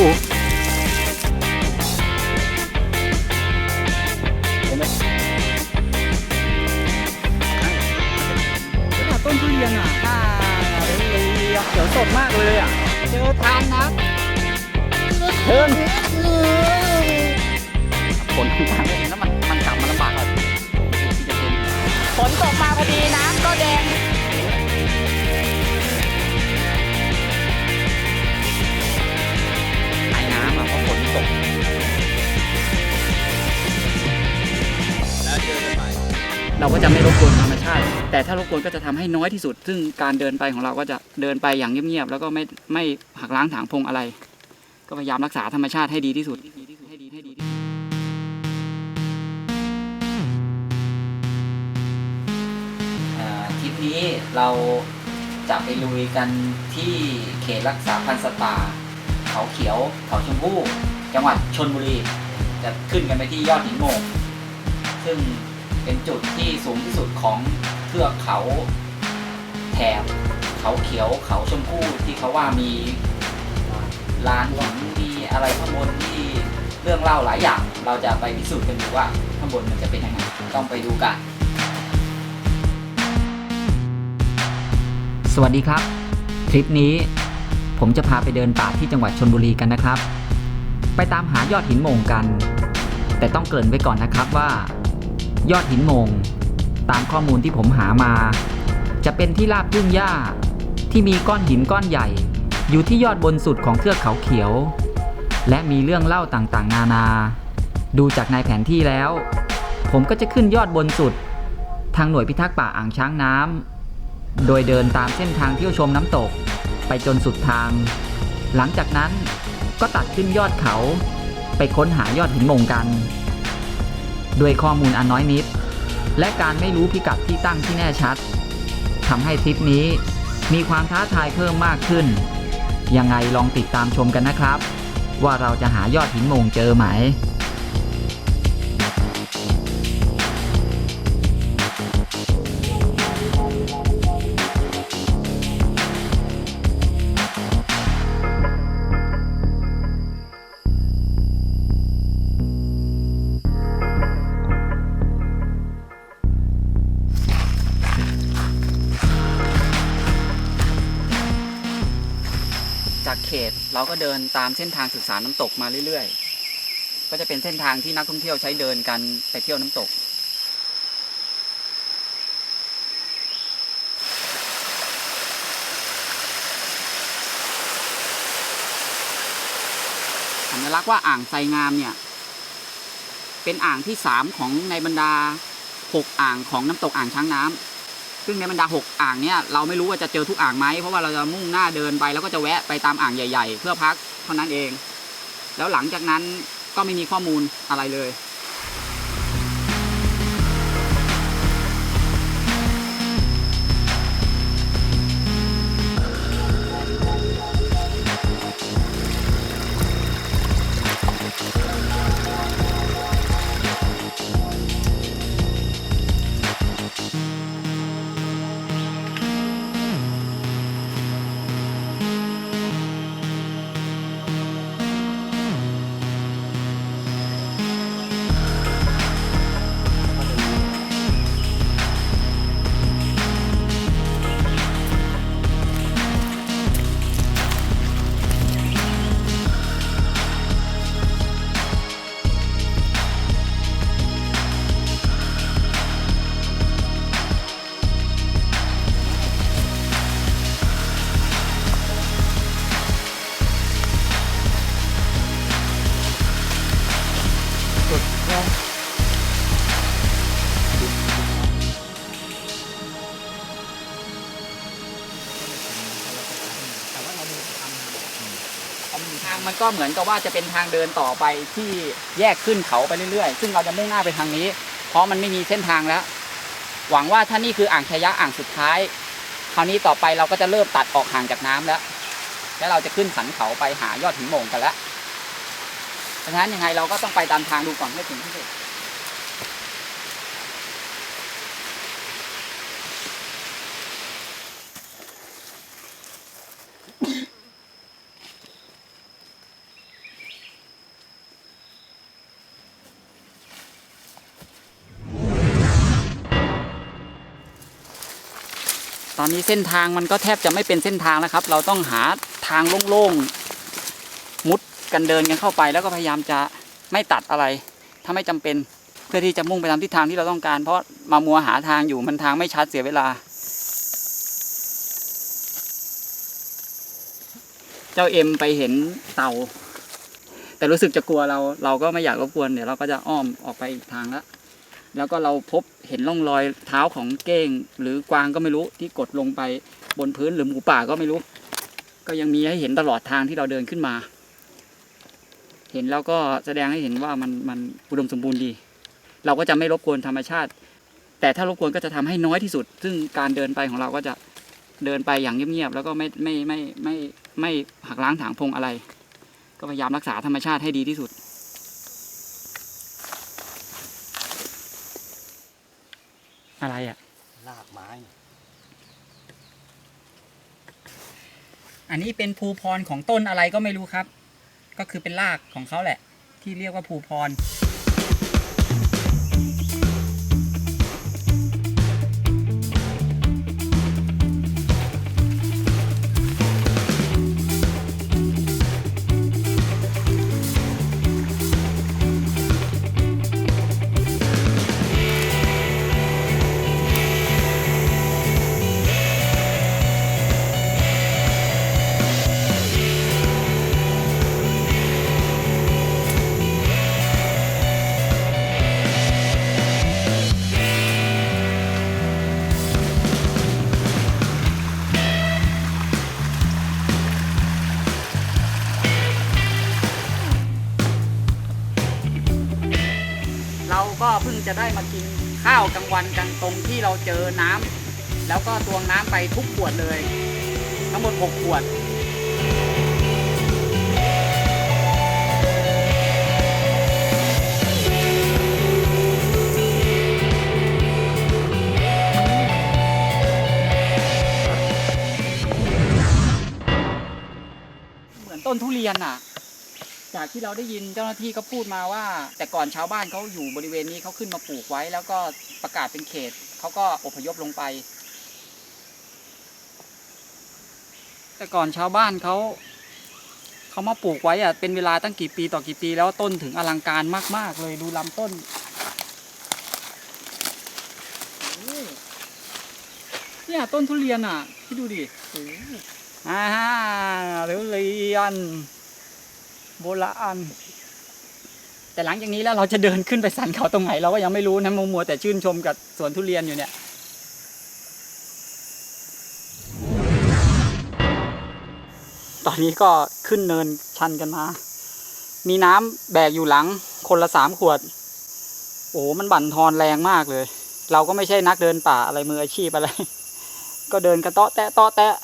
กู เราก็จะไม่รบกวนธรรมชาติ แต่ถ้ารบกวนก็จะทำให้น้อยที่สุด ซึ่งการเดินไปของเราก็จะเดินไปอย่างเงียบๆแล้วก็ไม่ไม่หักล้างถางพงอะไร ก็พยายามรักษาธรรมชาติให้ดีที่สุดให้ดีให้ดีให้ดีที่สุดทริปนี้เราจะไปลุยกันที่เขตรักษาพันธุ์สัตว์ป่าเขาเขียวเขาชมพู่จังหวัดชนบุรี จะขึ้นกันไปที่ยอดหินโมงซึ่ง เป็นจุดที่สูงที่สุดของเทือกเขาแถบเขาเขียวเขาชมพู่ที่เขาว่ามีลานหินมีอะไรข้างบนที่เรื่องเล่าหลายอย่าง เราจะไปพิสูจน์กันดูว่าข้างบนมันจะเป็นยังไงต้องไปดูกัน สวัสดีครับทริปนี้ผมจะพาไปเดินป่าที่จังหวัดชนบุรีกันนะครับ ไปตามหายอดหินโมงกัน แต่ต้องเกริ่นไว้ก่อนนะครับว่า ยอดหินมงตามข้อมูลที่ผมหามา จะเป็นที่ราบทุ่งหญ้า ที่มีก้อนหินก้อนใหญ่ อยู่ที่ยอดบนสุดของเทือกเขาเขียว และมีเรื่องเล่าต่างๆ นานา ดูจากในแผนที่แล้ว ผมก็จะขึ้นยอดบนสุด ทางหน่วยพิทักษ์ป่าอ่างช้างน้ำโดยเดินตามเส้นทางเที่ยวชมน้ำตก ไปจนสุดทาง หลังจากนั้นก็ตัดขึ้นยอดเขา ไปค้นหายอดหินมงกัน ด้วยข้อมูลอันน้อยนิด และการไม่รู้พิกัดที่ตั้งที่แน่ชัดทำให้ทริปนี้มีความท้าทายเพิ่มมากขึ้น ยังไงลองติดตามชมกันนะครับ ว่าเราจะหายอดหินโมงเจอไหม เราก็เดินตามเส้นทางศึกษาน้ำตกมาเรื่อยๆ ก็จะเป็นเส้นทางที่นักท่องเที่ยวใช้เดินกันไปเที่ยวน้ำตก สัญลักษณ์ว่าอ่างไทรงามเนี่ย เป็นอ่างที่สามของในบรรดาหกอ่างของน้ำตกอ่างช้างน้ำ ซึ่งในบรรดาหกอ่างเนี่ยเราไม่รู้ว่าจะเจอทุกอ่างไหมเพราะว่าเราจะมุ่งหน้าเดินไปแล้วก็จะแวะไปตามอ่างใหญ่ ๆ เพื่อพักเท่านั้นเอง แล้วหลังจากนั้นก็ไม่มีข้อมูลอะไรเลย ก็เหมือนกับว่าจะเป็นทางเดินต่อไปที่แยกขึ้นเขาไปเรื่อยๆ ซึ่งเราจะมุ่งหน้าไปทางนี้ เพราะมันไม่มีเส้นทางแล้ว หวังว่าถ้านี่คืออ่างชยะอ่างสุดท้าย คราวนี้ต่อไปเราก็จะเริ่มตัดออกห่างจากน้ำแล้ว แล้วเราจะขึ้นสันเขาไปหายอดหินโมงกันแล้วเพราะฉะนั้นยังไงเราก็ต้องไปตามทางดูก่อนให้ถึงที่สุด ตอนนี้เส้นทางมันก็แทบจะไม่เป็นเส้นทางแล้วครับ เราต้องหาทางโล่งๆมุดกันเดินกันเข้าไป แล้วก็พยายามจะไม่ตัดอะไร ถ้าไม่จำเป็นเพื่อที่จะมุ่งไปตามทิศทางที่เราต้องการ เพราะมามัวหาทางอยู่มันทางไม่ชัดเสียเวลา เจ้าเอ็มไปเห็นเต่า แต่รู้สึกจะกลัวเราเราก็ไม่อยากรบกวนเดี๋ยวเราก็จะอ้อมออกไปอีกทางละ แล้วก็เราพบเห็นร่องรอยเท้าของเก้ง หรือกวางก็ไม่รู้ที่กดลงไปบนพื้นหรือหมูป่าก็ไม่รู้ ก็ยังมีให้เห็นตลอดทางที่เราเดินขึ้นมา เห็นแล้วก็แสดงให้เห็นว่ามันมันอุดมสมบูรณ์ดี เราก็จะไม่รบกวนธรรมชาติ แต่ถ้ารบกวนก็จะทำให้น้อยที่สุด ซึ่งการเดินไปของเราก็จะเดินไปอย่างเงียบๆแล้วก็ไม่ไม่ไม่ไม่ไม่ไม่หักล้างถางพงอะไร ก็พยายามรักษาธรรมชาติให้ดีที่สุด อะไรอะ ลากไม้ อันนี้เป็นภูพรของต้นอะไรก็ไม่รู้ครับ ก็คือเป็นรากของเขาแหละ ที่เรียกว่าภูพร จะได้มากินข้าวกลางวันกันตรงที่เราเจอน้ำแล้วก็ตวงน้ำไปทุกขวดเลย ทั้งหมด 6 ขวดเหมือนต้นทุเรียนอะ จากที่เราได้ยินเจ้าหน้าที่ก็พูดมาว่า แต่ก่อนชาวบ้านเขาอยู่บริเวณนี้เขาขึ้นมาปลูกไว้ แล้วก็ประกาศเป็นเขตเขาก็อพยพลงไป แต่ก่อนชาวบ้านเขาเขามาปลูกไว้อะเป็นเวลาตั้งกี่ปีต่อกี่ปี แล้วต้นถึงอลังการมาก ๆ เลยดูลำต้นเนี่ยต้นทุเรียนอะพี่ดูดิอ้อ่าทุเรียน โบราณแต่หลังจากนี้แล้วเราจะเดินขึ้นไปสันเขาตรงไหนเราก็ยังไม่รู้นะมัวมัวแต่ชื่นชมกับสวนทุเรียนอยู่เนี่ยตอนนี้ก็ขึ้นเนินชันกันมา มีน้ำแบกอยู่หลังคนละสามขวด โอ้โหมันบั่นทอนแรงมากเลย เราก็ไม่ใช่นักเดินป่าอะไรมืออาชีพอะไร ก็เดินกระเตาะแตะเตาะแตะ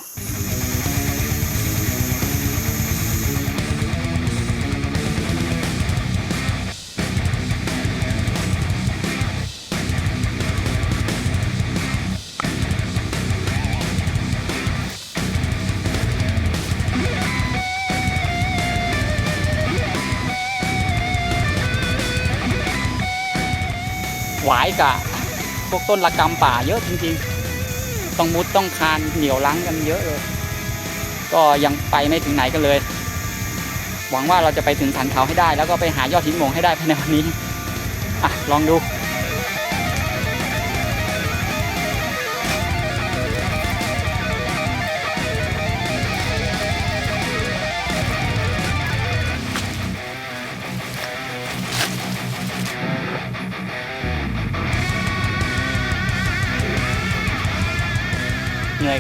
พวกต้นระกำป่าเยอะจริงๆ ต้องมุดต้องคานเหนียวลังกันเยอะเลย ก็ยังไปไม่ถึงไหนกันเลย หวังว่าเราจะไปถึงสันเขาให้ได้ แล้วก็ไปหายอดหินมงให้ได้ภายในวันนี้อะลองดู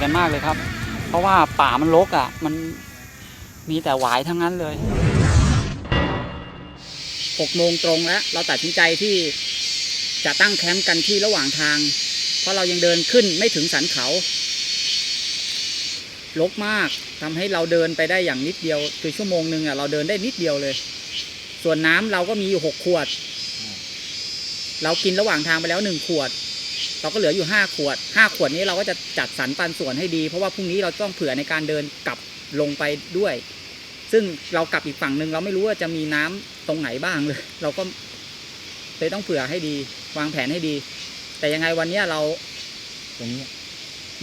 กันมากเลยครับ เพราะว่าป่ามันรกอะ มันมีแต่หวายทั้งนั้นเลยหกโมงตรงแล้ว เราตัดสินใจที่จะตั้งแคมป์กันที่ระหว่างทาง เพราะเรายังเดินขึ้นไม่ถึงสันเขารกมากทำให้เราเดินไปได้อย่างนิดเดียว คือชั่วโมงหนึ่งอะเราเดินได้นิดเดียวเลย ส่วนน้ำเราก็มีอยู่หกขวด เรากินระหว่างทางไปแล้วหนึ่งขวด เราก็เหลืออยู่ห้าขวดห้าขวดนี้เราก็จะจัดสรรปันส่วนให้ดี เพราะว่าพรุ่งนี้เราต้องเผื่อในการเดินกลับลงไปด้วย ซึ่งเรากลับอีกฝั่งหนึ่งเราไม่รู้ว่าจะมีน้ำตรงไหนบ้างเลย เราก็เลยต้องเผื่อให้ดี วางแผนให้ดี แต่ยังไงวันนี้เราตรงนี้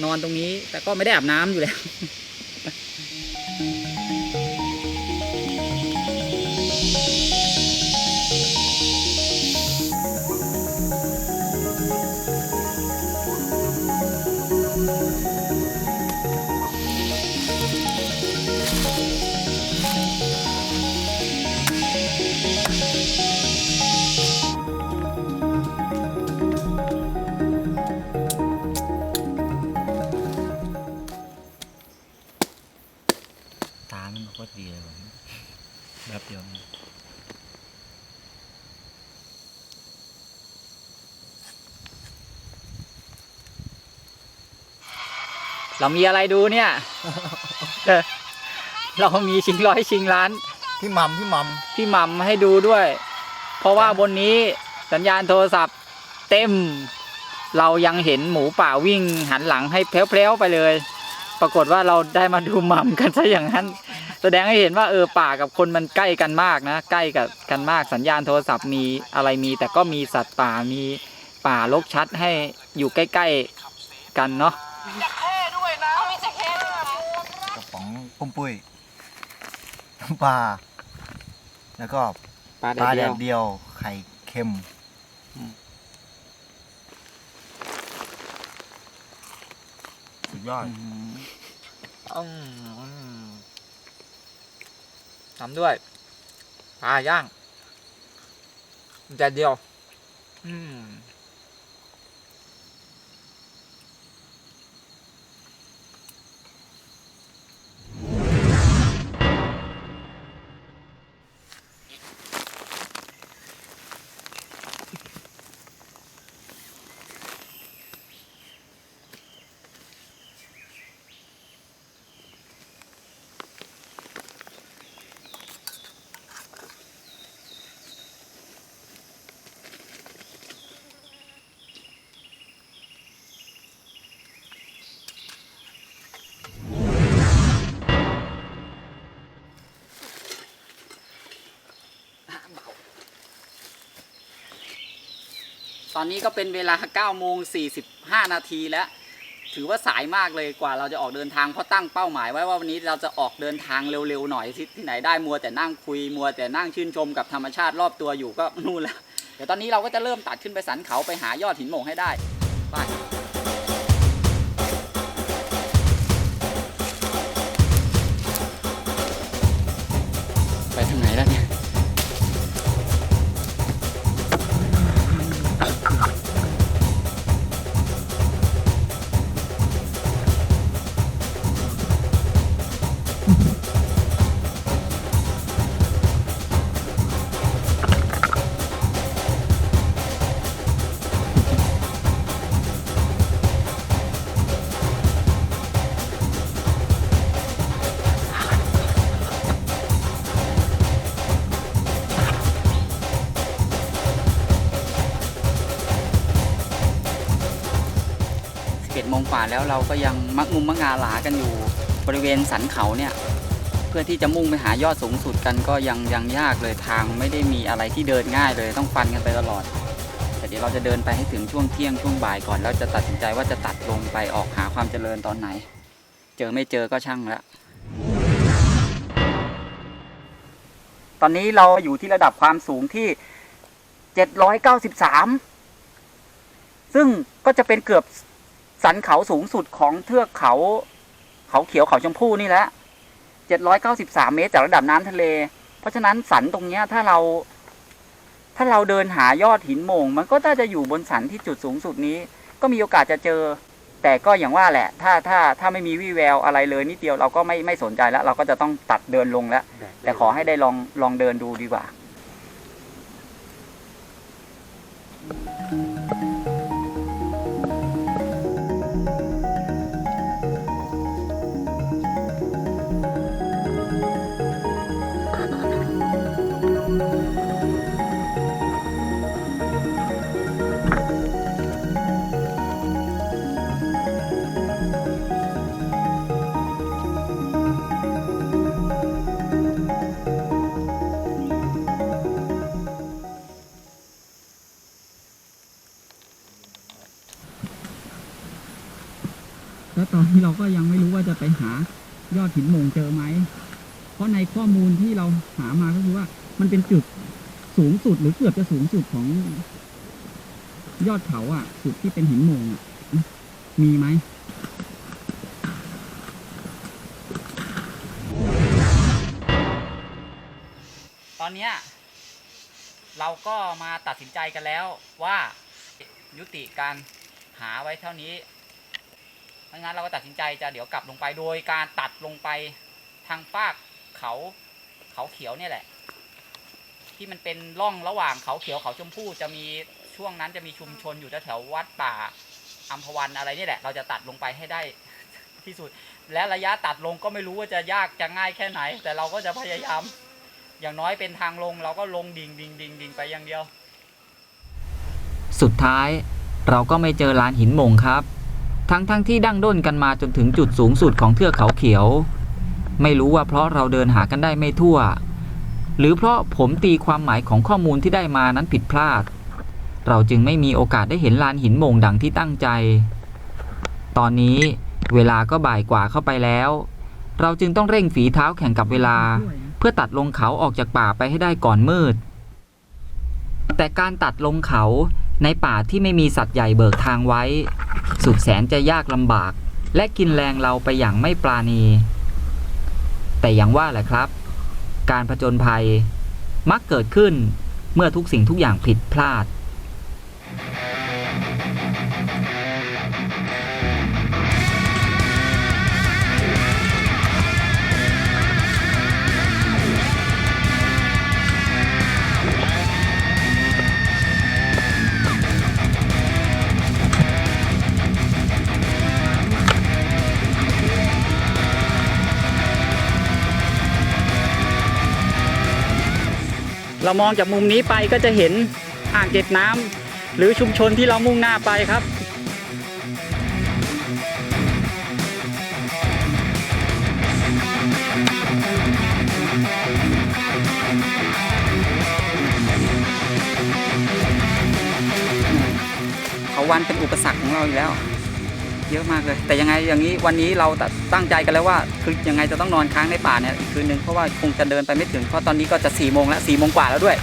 นอนตรงนี้ แต่ก็ไม่ได้อาบน้ำอยู่แล้ว เรามีอะไรดูเนี่ย เรามีชิงร้อยชิงล้าน พี่มัมพี่มัมพี่หมัมให้ดูด้วย เพราะว่าบนนี้สัญญาณโทรศัพท์เต็ม เรายังเห็นหมูป่าวิ่งหันหลังให้เพลวๆไปเลย ปรากฏว่าเราได้มาดูหมัมกันซะอย่างนั้น แสดงให้เห็นว่าเออป่ากับคนมันใกล้กันมากนะ ใกล้กับกันมากสัญญาณโทรศัพท์มีอะไรมี แต่ก็มีสัตว์ป่ามีป่าลกชัดให้อยู่ใกล้ ๆ กันเนาะ กระ ป๋องปุ้มปุ้ยน้ำปลาแล้วก็ปลาปลาแดแดดดเดียว เดียวไข่เค็มอืม สุดยอดทำด้วยปลาย่างแดดเดียว อืม ตอนนี้ก็เป็นเวลา9โมง45 นาทีแล้ว ถือว่าสายมากเลยกว่าเราจะออกเดินทางเพราะตั้งเป้าหมายไว้ว่าวันนี้เราจะออกเดินทางเร็วๆหน่อยที่ไหนได้มัวแต่นั่งคุยมัวแต่นั่งชื่นชมกับธรรมชาติรอบตัวอยู่ก็นู่นแล้วเดี๋ยวตอนนี้เราก็จะเริ่มตัดขึ้นไปสันเขาไปหายอดหินโหมงให้ได้ไปไปทางไหนแล้ว แล้วเราก็ยังมักมุมมักงาหลากันอยู่บริเวณสันเขาเนี่ย เพื่อที่จะมุ่งไปหายอดสูงสุดกันก็ยังยังยากเลยทางไม่ได้มีอะไรที่เดินง่ายเลยต้องฟันกันไปตลอด แต่เดี๋ยวเราจะเดินไปให้ถึงช่วงเที่ยงช่วงบ่ายก่อนแล้วจะตัดสินใจว่าจะตัดลงไปออกหาความเจริญตอนไหน เจอไม่เจอก็ช่างละตอนนี้เราอยู่ที่ระดับความสูงที่ 793 ซึ่งก็จะเป็นเกือบ สันเขาสูงสุดของเทือกเขา เขาเขียวเขาชมพูนี่แหละ793 เมตรจากระดับน้ำทะเล เพราะฉะนั้นสันตรงเนี้ยถ้าเรา ถ้าเราเดินหายอดหินโมง มันก็น่าจะอยู่บนสันที่จุดสูงสุดนี้ ก็มีโอกาสจะเจอ แต่ก็อย่างว่าแหละ ถ้าถ้าถ้าไม่มีวี่แววอะไรเลยนิดเดียวเราก็ไม่ไม่สนใจแล้ว เราก็จะต้องตัดเดินลงแล้ว แต่ขอให้ได้ลองลองเดินดูดีกว่า เราก็ยังไม่รู้ว่าจะไปหายอดหินมงเจอไหม เพราะในข้อมูลที่เราหามาก็คือว่า มันเป็นจุดสูงสุดหรือเกือบจะสูงสุดของ ยอดเขาอะ จุดที่เป็นหินมงอะ มีไหมตอนเนี้ยเราก็มาตัดสินใจกันแล้วว่ายุติการหาไว้เท่านี้ ดังนั้นเราก็ตัดสินใจจะเดี๋ยวกลับลงไปโดยการตัดลงไปทางฟากเขาเขาเขียวเนี่ยแหละ ที่มันเป็นร่องระหว่างเขาเขียวเขาชมพู่จะมีช่วงนั้นจะมีชุมชนอยู่แถววัดป่าอัมพวันอะไรนี่แหละ เราจะตัดลงไปให้ได้ที่สุด และระยะตัดลงก็ไม่รู้ว่าจะยากจะง่ายแค่ไหน แต่เราก็จะพยายาม อย่างน้อยเป็นทางลงเราก็ลงดิ่งดิ่งดิ่งดิ่งไปอย่างเดียว สุดท้ายเราก็ไม่เจอลานหินมงครับ ทั้งทั้งที่ดั้งด้นกันมาจนถึงจุดสูงสุดของเทือกเขาเขียว ไม่รู้ว่าเพราะเราเดินหากันได้ไม่ทั่ว หรือเพราะผมตีความหมายของข้อมูลที่ได้มานั้นผิดพลาด เราจึงไม่มีโอกาสได้เห็นลานหินหมงดังที่ตั้งใจ ตอนนี้เวลาก็บ่ายกว่าเข้าไปแล้ว เราจึงต้องเร่งฝีเท้าแข่งกับเวลา เพื่อตัดลงเขาออกจากป่าไปให้ได้ก่อนมืด แต่การตัดลงเขา ในป่าที่ไม่มีสัตว์ใหญ่เบิกทางไว้ สุดแสนจะยากลำบาก และกินแรงเราไปอย่างไม่ปราณี แต่อย่างว่าแหละครับ การผจญภัย มักเกิดขึ้นเมื่อทุกสิ่งทุกอย่างผิดพลาด เรามองจากมุมนี้ไปก็จะเห็นอ่างเก็บน้ำหรือชุมชนที่เรามุ่งหน้าไปครับเขาวันเป็นอุปสรรคของเราอยู่แล้ว เยอะมากเลย แต่ยังไงอย่างนี้วันนี้เราตั้งใจกันแล้วว่า คือยังไงจะต้องนอนค้างในป่าเนี่ยอีกคืนนึงเพราะว่าคงจะเดินไปไม่ถึงเพราะตอนนี้ก็จะสี่โมงแล้วสี่โมงกว่าแล้วด้วย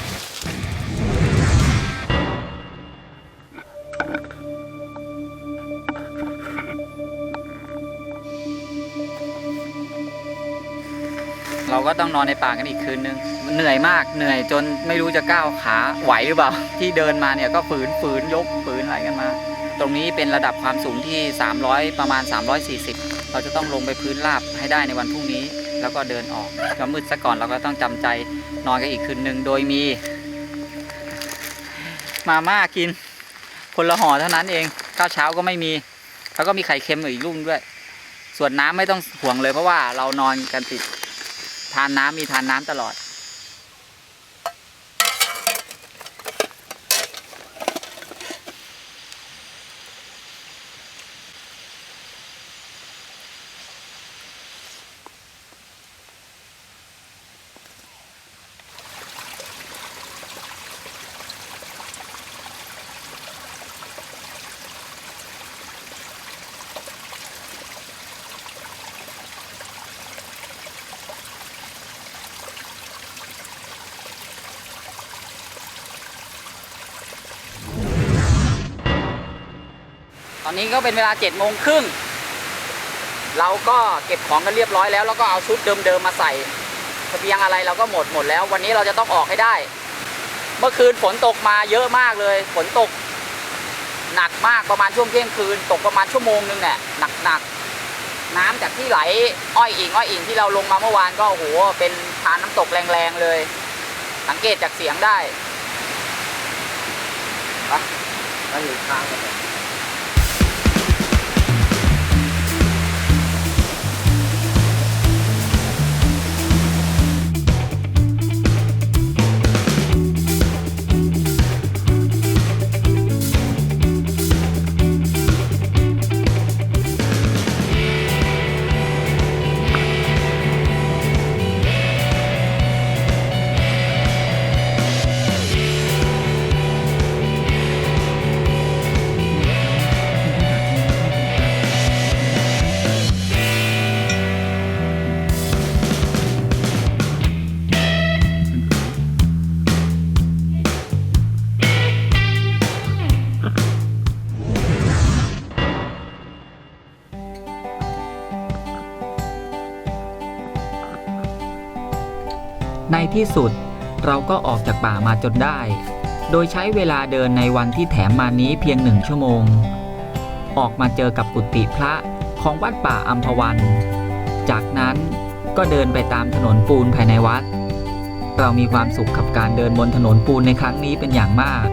เราก็ต้องนอนในป่ากันอีกคืนนึง เหนื่อยมาก เหนื่อยจนไม่รู้จะก้าวขาไหวหรือเปล่า ที่เดินมาเนี่ยก็ฝืนฝืนยกฝืนอะไรกันมา ตรงนี้เป็นระดับความสูงที่ 300 ประมาณ 340 เราจะต้องลงไปพื้นราบให้ได้ในวันพรุ่งนี้ แล้วก็เดินออกก็มืดซะก่อนเราก็ต้องจำใจนอนกันอีกคืนหนึ่งโดยมี มาม่ากิน คนละห่อเท่านั้นเองข้าวเช้าก็ไม่มี แล้วก็มีไข่เค็มอีกลูกด้วย ส่วนน้ำไม่ต้องห่วงเลยเพราะว่าเรานอนกันติดทานน้ำมีทานน้ำตลอด อนนี้ก็เป็นเวลาเจ็ดโมงครึ่งเราก็เก็บของกันเรียบร้อยแล้ว แล้วก็เอาชุดเดิมๆมาใส่เสบียงอะไรเราก็หมดหมดแล้ว วันนี้เราจะต้องออกให้ได้ เมื่อคืนฝนตกมาเยอะมากเลยฝนตก หนักมากประมาณช่วงเที่ยงคืน ตกประมาณชั่วโมงนึงเนี่ยหนักหนักๆน้ำจากที่ไหลอ้อยอิงอ้อยอิงที่เราลงมาเมื่อวานก็โอ้โหเป็นทานน้ำตกแรงๆเลย สังเกตจากเสียงได้แล้วอยู่ข้างกัน ที่สุด เราก็ออกจากป่ามาจนได้ โดยใช้เวลาเดินในวันที่แถมมานี้เพียงหนึ่งชั่วโมง ออกมาเจอกับกุฏิพระของวัดป่าอัมพวัน จากนั้นก็เดินไปตามถนนปูนภายในวัด เรามีความสุขกับการเดินบนถนนปูนในครั้งนี้เป็นอย่างมาก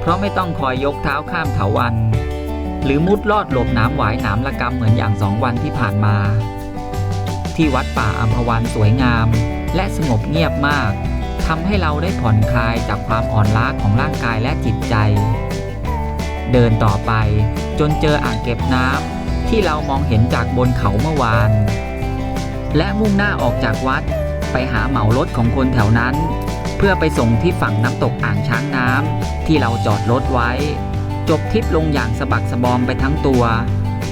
เพราะไม่ต้องคอยยกเท้าข้ามเถาวัน หรือมุดลอดหลบน้ำหวายหนามละกำเหมือนอย่างสองวันที่ผ่านมา ที่วัดป่าอัมพวันสวยงาม และสงบเงียบมากทำให้เราได้ผ่อนคลายจากความอ่อนล้าของร่างกายและจิตใจ เดินต่อไปจนเจออ่างเก็บน้ำที่เรามองเห็นจากบนเขาเมื่อวาน และมุ่งหน้าออกจากวัดไปหาเหมารถของคนแถวนั้น เพื่อไปส่งที่ฝั่งน้ำตกอ่างช้างน้ำที่เราจอดรถไว้ จบทริปลงอย่างสะบักสะบอมไปทั้งตัว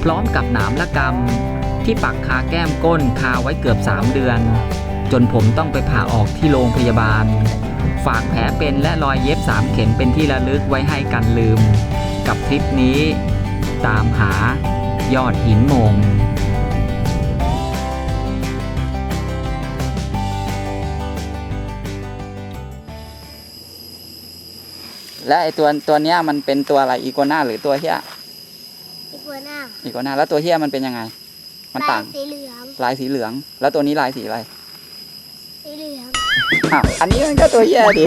พร้อมกับหนามละกำที่ปักคาแก้มก้นคาไว้เกือบ3เดือน จนผมต้องไปผ่าออกที่โรงพยาบาล ฝากแผลเป็นและรอยเย็บ 3 เข็มเป็นที่ระลึกไว้ให้กันลืม กับทริปนี้ ตามหายอดหินโมงและไอตัวตัวเนี้ยมันเป็นตัวอะไรอีโกนาหรือตัวเฮียอีกัวหน้าอีโกนาแล้วตัวเฮียมันเป็นยังไง มันต่างลยสีเหลืองลายสีเหลือง แล้วตัวนี้ลายสีอะไรสี เหลือง อ้าวอันนี้มันก็ตัวเฮียดิ